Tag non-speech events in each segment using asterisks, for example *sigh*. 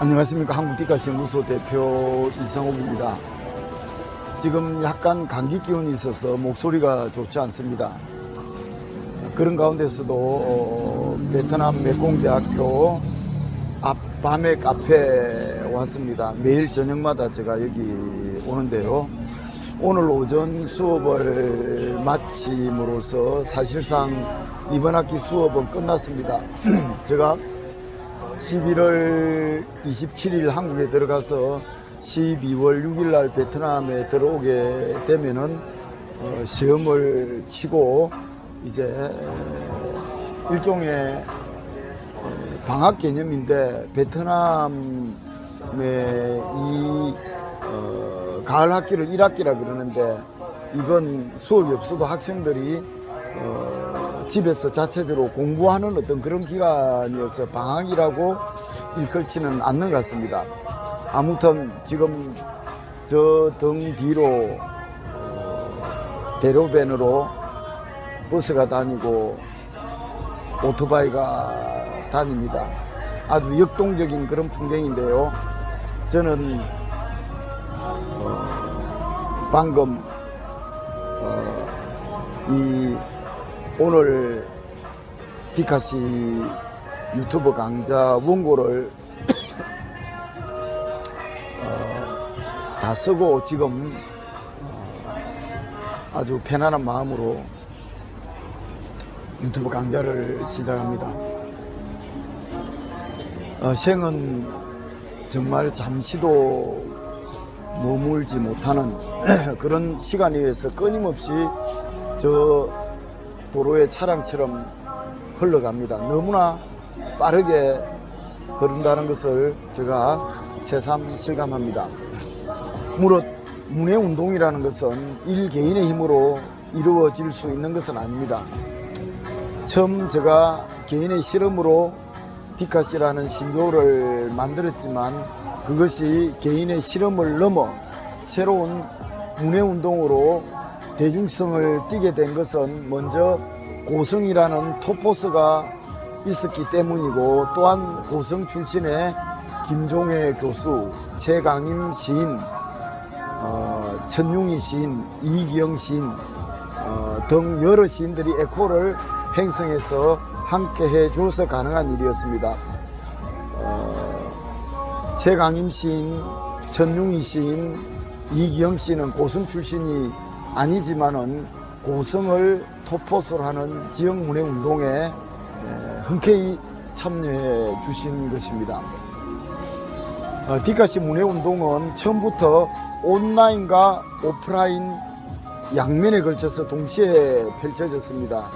안녕하십니까 한국디카시무소 대표 이상호입니다. 지금 약간 감기 기운이 있어서 목소리가 좋지 않습니다. 그런 가운데서도 어, 베트남 메콩대학교 앞 밤의 카페에 왔습니다. 매일 저녁마다 제가 여기 오는데요. 오늘 오전 수업을 마침으로써 사실상 이번 학기 수업은 끝났습니다. *clears throat* 제가 11월 27일 한국에 들어가서 12월 6일 날 베트남에 들어오게 되면은 어, 시험을 치고 이제 일종의 방학 개념인데 베트남의 이 어, 가을 학기를 1학기라 그러는데 이건 수업이 없어도 학생들이 어, 집에서 자체적으로 공부하는 어떤 그런 기간이어서 방학이라고 일컬지는 않는 것 같습니다. 아무튼 지금 저 등 뒤로 어, 대로변으로 버스가 다니고 오토바이가 다닙니다. 아주 역동적인 그런 풍경인데요. 저는 어, 방금 어, 이 오늘 디카시 유튜브 강좌 원고를 *coughs* 어, 다 쓰고 지금 어, 아주 편안한 마음으로 유튜브 강좌를 시작합니다. 어, 생은 정말 잠시도 머물지 못하는 *coughs* 그런 시간 위에서 끊임없이 저 도로의 차량처럼 흘러갑니다. 너무나 빠르게 흐른다는 것을 제가 새삼 실감합니다. 무릇 문의 운동이라는 것은 일 개인의 힘으로 이루어질 수 있는 것은 아닙니다. 처음 제가 개인의 실험으로 디카시라는 신조어를 만들었지만 그것이 개인의 실험을 넘어 새로운 문의 운동으로 대중성을 띠게 된 것은 먼저 고성이라는 토포스가 있었기 때문이고 또한 고성 출신의 김종회 교수, 최강임 시인, 어, 천용희 시인, 이기영 시인 어, 등 여러 시인들이 에코를 행성해서 함께 해 주어서 가능한 일이었습니다. 어, 최강임 시인, 천용희 시인, 이기영 씨는 고성 출신이 아니지만은 고성을 토포스로 하는 지역 문화 운동에 에, 흔쾌히 참여해 주신 것입니다. 어, 디카시 문화 운동은 처음부터 온라인과 오프라인 양면에 걸쳐서 동시에 펼쳐졌습니다.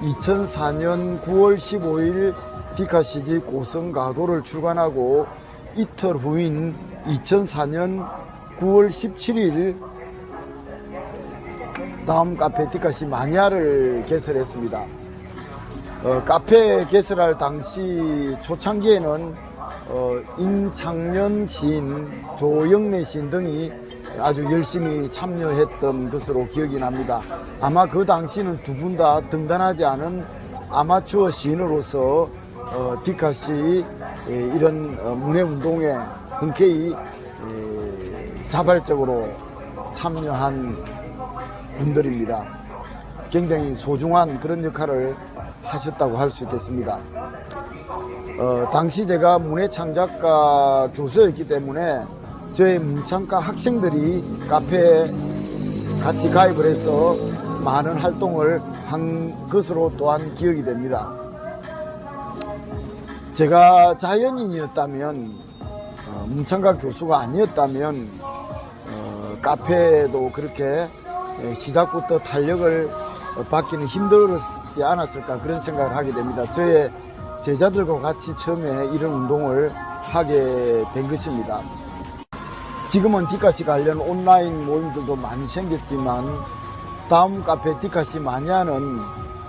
2004년 9월 15일 디카시지 고성가도를 출간하고 이틀 후인 2004년 9월 17일 다음 카페 디카시 마니아를 개설했습니다. 어, 카페 개설할 당시 초창기에는 어, 임창년 시인, 조영래 시인 등이 아주 열심히 참여했던 것으로 기억이 납니다. 아마 그 당시는 두 분 다 등단하지 않은 아마추어 시인으로서 어, 디카시 에, 이런 어, 문해운동에 흔쾌히 에, 자발적으로 참여한 분들입니다. 굉장히 소중한 그런 역할을 하셨다고 할 수 있겠습니다. 어, 당시 제가 문해창작가 교수였기 때문에 저의 문창과 학생들이 카페에 같이 가입을 해서 많은 활동을 한 것으로 또한 기억이 됩니다. 제가 자연인이었다면, 어, 문창과 교수가 아니었다면, 어, 카페도 그렇게 에, 시작부터 탄력을 어, 받기는 힘들었지 않았을까 그런 생각을 하게 됩니다. 저의 제자들과 같이 처음에 이런 운동을 하게 된 것입니다. 지금은 디카시 관련 온라인 모임들도 많이 생겼지만 다음 카페 디카시 마니아는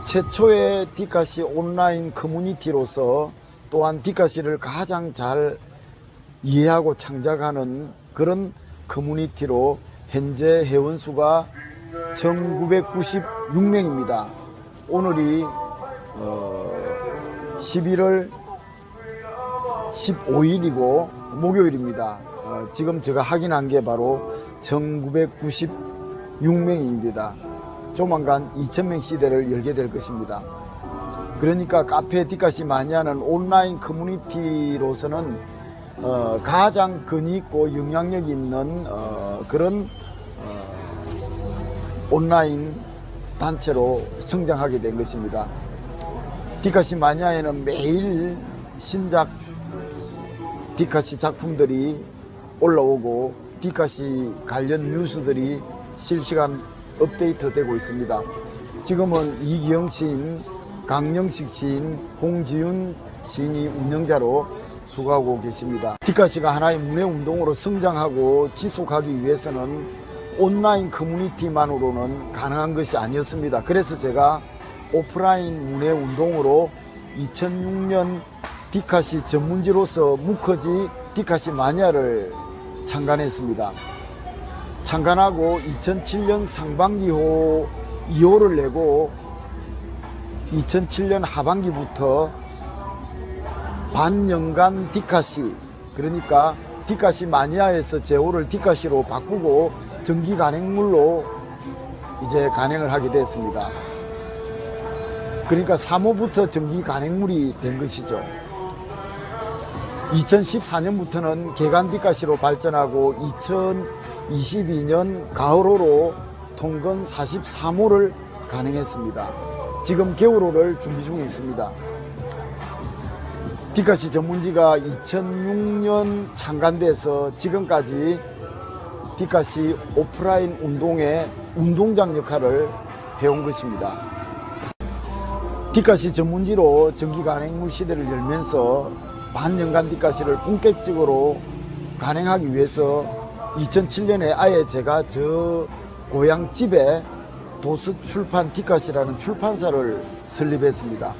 최초의 디카시 온라인 커뮤니티로서 또한 디카시를 가장 잘 이해하고 창작하는 그런 커뮤니티로 현재 회원수가 1996명입니다. 오늘이 어 11월 15일이고 목요일입니다. 어, 지금 제가 확인한 게 바로 1996명입니다. 조만간 2000명 시대를 열게 될 것입니다. 그러니까 카페 디카시 마니아는 온라인 커뮤니티로서는 어, 가장 근위 있고 영향력 있는 어, 그런 어, 온라인 단체로 성장하게 된 것입니다. 디카시 마니아에는 매일 신작 디카시 작품들이 올라오고 디카시 관련 뉴스들이 실시간 업데이트 되고 있습니다. 지금은 이기영 시인, 강영식 시인, 홍지윤 시인이 운영자로 수고하고 계십니다. 디카시가 하나의 문화 운동으로 성장하고 지속하기 위해서는 온라인 커뮤니티만으로는 가능한 것이 아니었습니다. 그래서 제가 오프라인 문화 운동으로 2006년 디카시 전문지로서 무커지 디카시 마니아를 창간했습니다. 창간하고 2007년 상반기호 2호를 내고 2007년 하반기부터 반년간 디카시 그러니까 디카시 마니아에서 제호를 디카시로 바꾸고 정기 간행물로 이제 간행을 하게 됐습니다. 그러니까 3호부터 정기 간행물이 된 것이죠. 2014년부터는 개간디가시로 발전하고 2022년 가을호로 통근 43호를 간행했습니다. 지금 겨울호를 준비 중에 있습니다. 디카시 전문지가 2006년 창간돼서 지금까지 디카시 오프라인 운동의 운동장 역할을 해온 것입니다. 디카시 전문지로 정기 간행물 시대를 열면서 반년간 디카시를 본격적으로 간행하기 위해서 2007년에 아예 제가 저 고향 집에 도수 출판 디카시라는 출판사를 설립했습니다.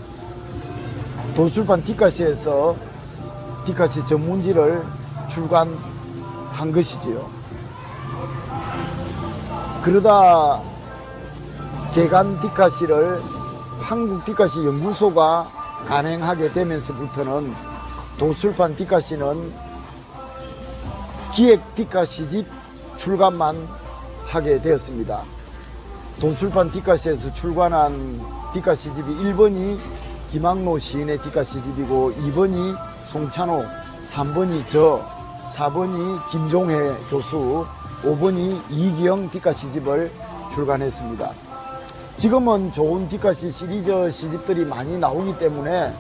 도출판 디카시에서 디카시 전문지를 출간한 것이지요. 그러다 개간 디카시를 한국 디카시 연구소가 간행하게 되면서부터는 도출판 디카시는 기획 디카시집 출간만 하게 되었습니다. 도출판 디카시에서 출간한 디카시집이 1번이 김학로 시인의 디카시집이고 2번이 송찬호, 3번이 저, 4번이 김종혜 교수, 5번이 이기영 디카 시집을 출간했습니다. 지금은 좋은 디카시 시리즈 시집들이 많이 나오기 때문에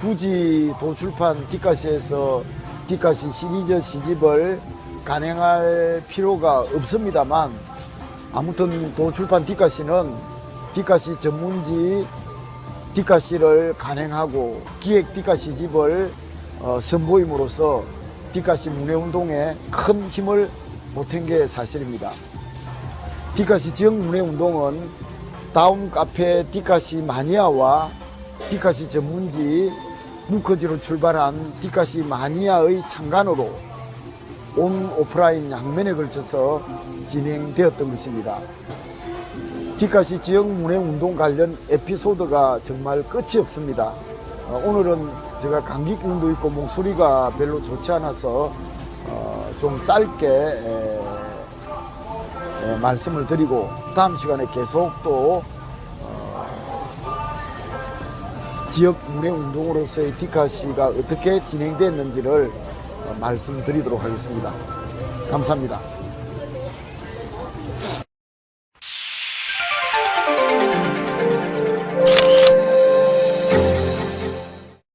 굳이 도출판 디카시에서 디카시 시리즈 시집을 간행할 필요가 없습니다만 아무튼 도출판 디카시는 디카시 전문지 디카시를 간행하고 기획 디카시 집을 어, 선보임으로써 디카시 문해운동에 큰 힘을 보탠 게 사실입니다. 디카시 지역 문해운동은 다운 카페 디카시 마니아와 디카시 전문지 무커지로 출발한 디카시 마니아의 창간으로 온 오프라인 양면에 걸쳐서 진행되었던 것입니다. 디카시 지역 문화 운동 관련 에피소드가 정말 끝이 없습니다. 어, 오늘은 제가 감기 기운도 있고 목소리가 별로 좋지 않아서 어, 좀 짧게 에, 에, 말씀을 드리고 다음 시간에 계속 또 어, 지역 문화 운동으로서의 디카시가 어떻게 진행됐는지를 어, 말씀드리도록 하겠습니다. 감사합니다.